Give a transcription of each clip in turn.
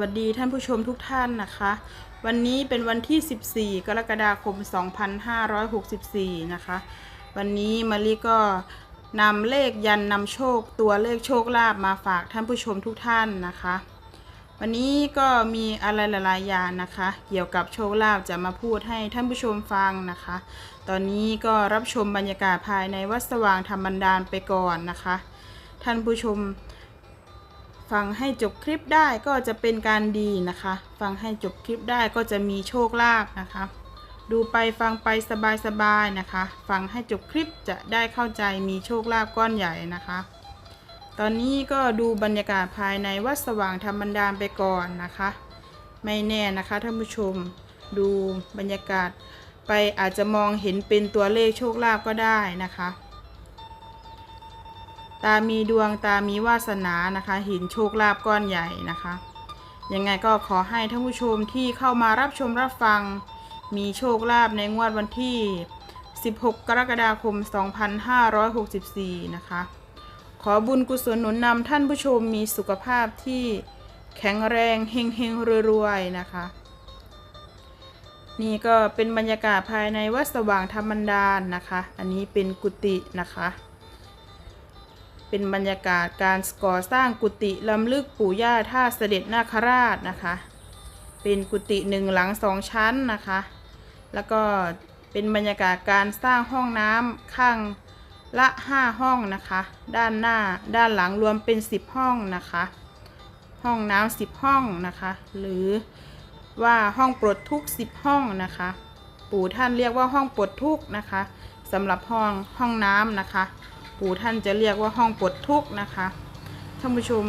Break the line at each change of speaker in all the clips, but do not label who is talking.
วัสดีท่านผู้ชมทุกท่านนะคะ วันนี้เป็นวันที่ 14 กรกฎาคม 2564 นะคะ วันนี้มารีก็นำเลขยันนำโชคตัวเลขโชคลาภมาฝากท่านผู้ชมทุกท่านนะคะ วันนี้ก็มีอะไรหลายๆอย่างนะคะ เกี่ยวกับโชคลาภจะมาพูดให้ท่านผู้ชมฟังนะคะ ตอนนี้ก็รับชมบรรยากาศภายในวัดสว่างธรรมบันดาลไปก่อนนะคะ ท่านผู้ชม ฟังให้จบคลิปได้ก็จะเป็นการดีนะคะ ฟังให้จบคลิปได้ก็จะมีโชคลาภนะคะ ดูไปฟังไปสบายๆนะคะ ฟังให้จบคลิปจะได้เข้าใจมีโชคลาภก้อนใหญ่นะคะ ตอนนี้ก็ดูบรรยากาศภายในวัดสว่างธรรมดาลไปก่อนนะคะ ไม่แน่นะคะท่านผู้ชมดูบรรยากาศไปอาจจะมองเห็นเป็นตัวเลขโชคลาภก็ได้นะคะ ตามีดวงตามีวาสนานะคะห็นโชคลาภก้อนใหญ่นะคะยังไงก็ขอให้ท่านผู้ชมที่เข้ามารับชมรับฟัง มีโชคลาภในงวดวันที่ 16 กรกฎาคม 2564 นะคะ ขอบุญกุศลหนุนนำท่านผู้ชมมีสุขภาพที่แข็งแรงเฮงเฮงๆรวยๆนะคะ นี่ก็เป็นบรรยากาศภายในวัดสว่างธรรมดาลนะคะ อันนี้เป็นกุฏินะคะ เป็นบรรยากาศการก่อสร้างกุฏิลำลึกปู่ย่าท่าเสด็จนาคราชนะคะ เป็นกุฏิหนึ่งหลังสองชั้นนะคะ แล้วก็เป็นบรรยากาศการสร้างห้องน้ำข้างละห้าห้องนะคะ ด้านหน้าด้านหลังรวมเป็นสิบห้องนะคะ ห้องน้ำสิบห้องนะคะ หรือว่าห้องปลดทุกสิบห้องนะคะ ปู่ท่านเรียกว่าห้องปลดทุกนะคะสำหรับห้องห้องน้ำนะคะ ปู่ท่านจะเรียกว่าห้องปลดทุกข์นะคะท่านผู้ชม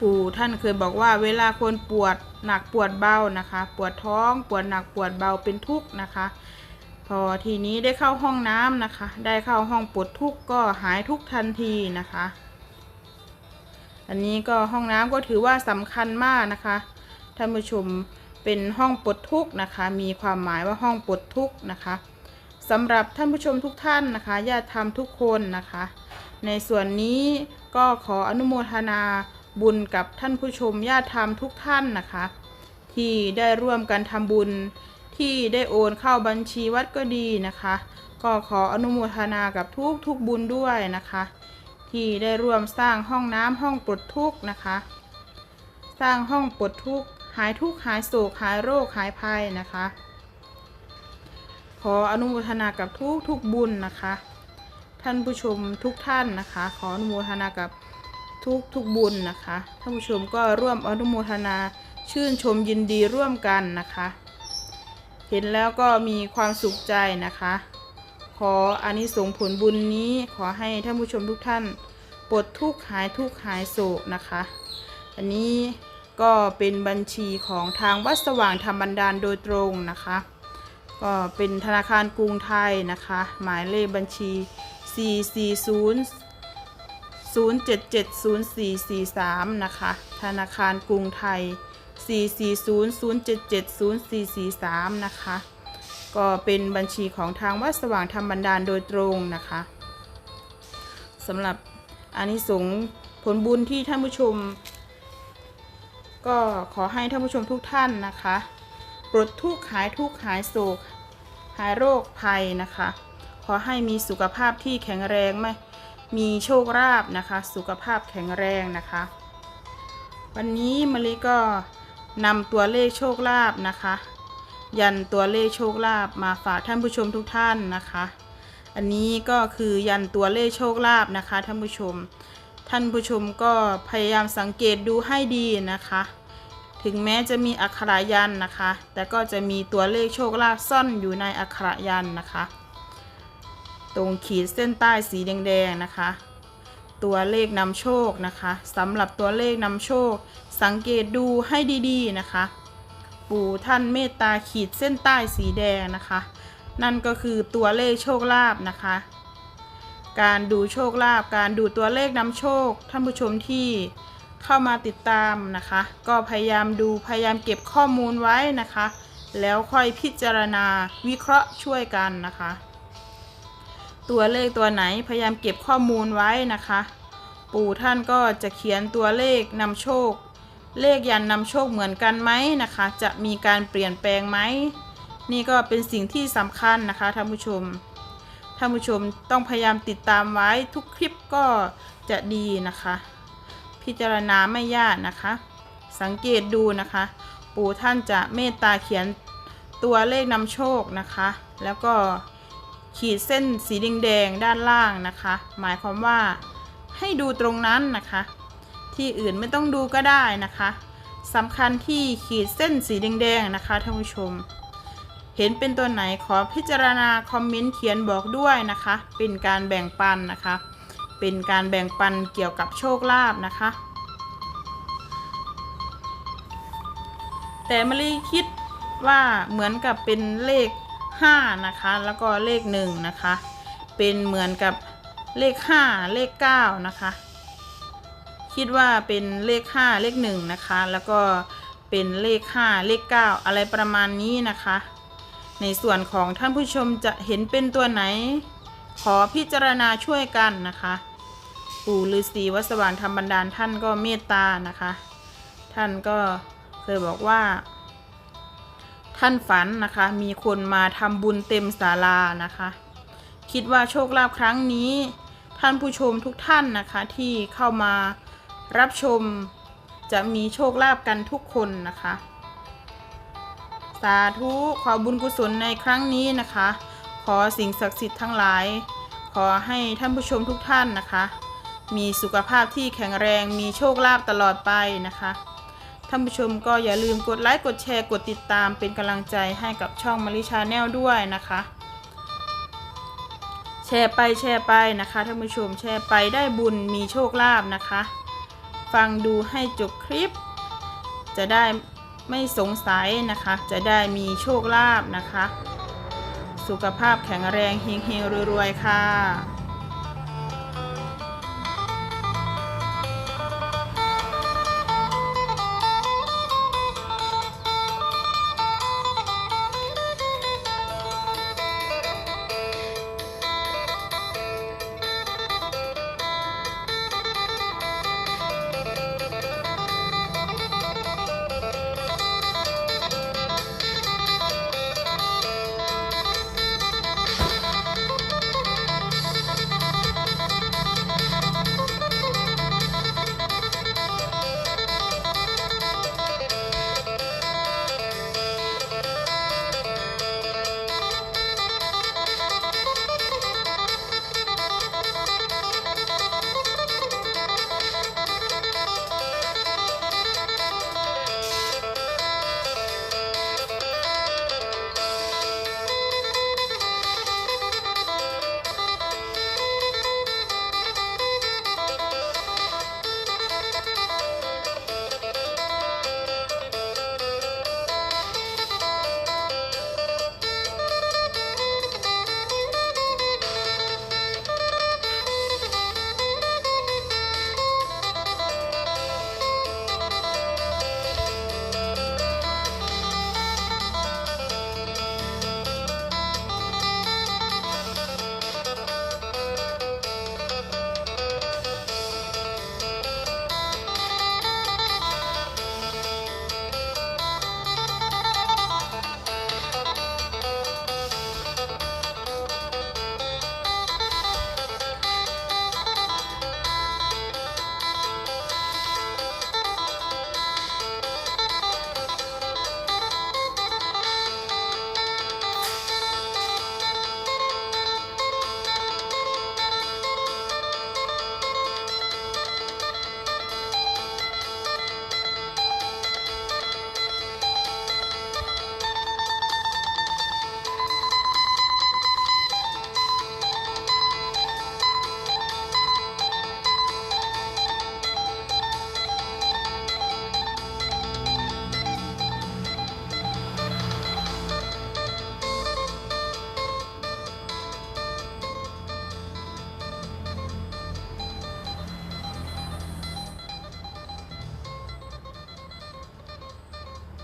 ปู่ท่านเคยบอกว่า เวลาคนปวดหนักปวดเบานะคะ ปวดท้องปวดหนักปวดเบาเป็นทุกข์นะคะ พอทีนี้ได้เข้าห้องน้ำนะคะ ได้เข้าห้องปวดทุกข์ก็หายทุกทันทีนะคะ อันนี้ก็ห้องน้ำก็ถือว่าสำคัญมากนะคะท่านผู้ชมเป็นห้องปลดทุกข์นะคะ มีความหมายว่าห้องปลดทุกข์นะคะ สำหรับท่านผู้ชมทุกท่านนะคะญาติธรรมทุกคนนะคะ ในส่วนนี้ก็ขออนุโมทนาบุญกับท่านผู้ชมญาติธรรมทุกท่านนะคะ ที่ได้ร่วมกันทำบุญที่ได้โอนเข้าบัญชีวัดก็ดีนะคะ ก็ขออนุโมทนากับทุกทุกบุญด้วยนะคะ ที่ได้ร่วมสร้างห้องน้ำห้องปลดทุกนะคะ สร้างห้องปลดทุกหายทุกหายโศกหายโรคหายภัยนะคะ ออนุโมทนากับทุกทุกบุญนะคะ ท่านผู้ชมทุกท่านนะคะ ขออนุโมทนากับทุกทุกบุญนะคะ ท่านผู้ชมก็ร่วมอนุโมทนาชื่นชมยินดีร่วมกันนะคะ เห็นแล้วก็มีความสุขใจนะคะ ขออานิสงส์ผลบุญนี้ขอให้ท่านผู้ชมทุกท่านปลดทุกข์หายทุกข์หายโศกนะคะ อันนี้ก็เป็นบัญชีของทางวัดสว่างธรรมบันดาลโดยตรงนะคะ ก็เป็นธนาคารกรุงไทยนะคะ หมายเลขบัญชี 440 0770443 นะคะ ธนาคารกรุงไทย 440 077 0443 นะคะ ก็เป็นบัญชีของทางวัดสว่างธรรมบันดาลโดยตรงนะคะสำหรับอานิสงส์ผลบุญที่ท่านผู้ชม ก็ขอให้ท่านผู้ชมทุกท่านนะคะ ปลดทุกข์หายทุกข์หายโศก หายโรคภัยนะคะ ขอให้มีสุขภาพที่แข็งแรงไม่มีโชคลาภนะคะ สุขภาพแข็งแรงนะคะ วันนี้มะลิก็นำตัวเลขโชคลาภนะคะ ยันตัวเลขโชคลาภมาฝากท่านผู้ชมทุกท่านนะคะ อันนี้ก็คือยันตัวเลขโชคลาภนะคะ ท่านผู้ชม ท่านผู้ชมก็พยายามสังเกตดูให้ดีนะคะ ถึงแม้จะมีอักขระยันนะคะ แต่ก็จะมีตัวเลขโชคลาภซ่อนอยู่ในอักขระยันนะคะ ตรงขีดเส้นใต้สีแดงๆนะคะ ตัวเลขนำโชคนะคะสำหรับตัวเลขนำโชค สังเกตดูให้ดีๆนะคะ ปู่ท่านเมตตาขีดเส้นใต้สีแดงนะคะ นั่นก็คือตัวเลขโชคลาภนะคะ การดูโชคลาภการดูตัวเลขนำโชคท่านผู้ชมที่ เข้ามาติดตามนะคะ ก็พยายามดูพยายามเก็บข้อมูลไว้นะคะ แล้วค่อยพิจารณาวิเคราะห์ช่วยกันนะคะ ตัวเลขตัวไหนพยายามเก็บข้อมูลไว้นะคะ ปู่ท่านก็จะเขียนตัวเลขนำโชค เลขยันนำโชคเหมือนกันไหมนะคะ จะมีการเปลี่ยนแปลงไหมนี่ก็เป็นสิ่งที่สำคัญนะคะท่านผู้ชมท่านผู้ชมต้องพยายามติดตามไว้ทุกคลิปก็จะดีนะคะ พิจารณาไม่ยากนะคะ สังเกตดูนะคะ ปู่ท่านจะเมตตาเขียนตัวเลขนำโชคนะคะ แล้วก็ขีดเส้นสีแดงๆด้านล่างนะคะ หมายความว่าให้ดูตรงนั้นนะคะ ที่อื่นไม่ต้องดูก็ได้นะคะสำคัญที่ขีดเส้นสีแดงๆนะคะท่านผู้ชม เห็นเป็นตัวไหนขอพิจารณาคอมเมนต์เขียนบอกด้วยนะคะ เป็นการแบ่งปันนะคะ เป็นการแบ่งปันเกี่ยวกับโชคลาภนะคะ แต่มารีคิดว่าเหมือนกับเป็นเลข 5 นะคะ แล้วก็เลข 1 นะคะ เป็นเหมือนกับเลข 5 เลข 9 นะคะ คิดว่าเป็นเลข 5 เลข 1 นะคะ แล้วก็เป็นเลข 5 เลข 9 อะไรประมาณนี้นะคะ ในส่วนของท่านผู้ชมจะเห็นเป็นตัวไหน ขอพิจารณาช่วยกันนะคะ ปู่ฤาษีวัดสว่างธรรมบันดาลท่านก็เมตตานะคะ ท่านก็เคยบอกว่า ท่านฝันนะคะ มีคนมาทำบุญเต็มศาลานะคะ คิดว่าโชคลาภครั้งนี้ ท่านผู้ชมทุกท่านนะคะที่เข้ามารับชมจะมีโชคลาภกันทุกคนนะคะ สาธุขอบุญกุศลในครั้งนี้นะคะ ขอสิ่งศักดิ์สิทธิ์ทั้งหลาย ขอให้ท่านผู้ชมทุกท่านนะคะ มีสุขภาพที่แข็งแรง มีโชคลาภตลอดไปนะคะ ท่านผู้ชมก็อย่าลืมกดไลค์ กดแชร์ กดติดตามเป็นกำลังใจให้กับช่องมาริชาแนลด้วยนะคะ แชร์ไปแชร์ไปนะคะท่านผู้ชมแชร์ไปได้บุญมีโชคลาภนะคะ ฟังดูให้จบคลิป จะได้ไม่สงสัยนะคะ จะได้มีโชคลาภนะคะ สุขภาพแข็งแรงเฮงๆรวยๆค่ะ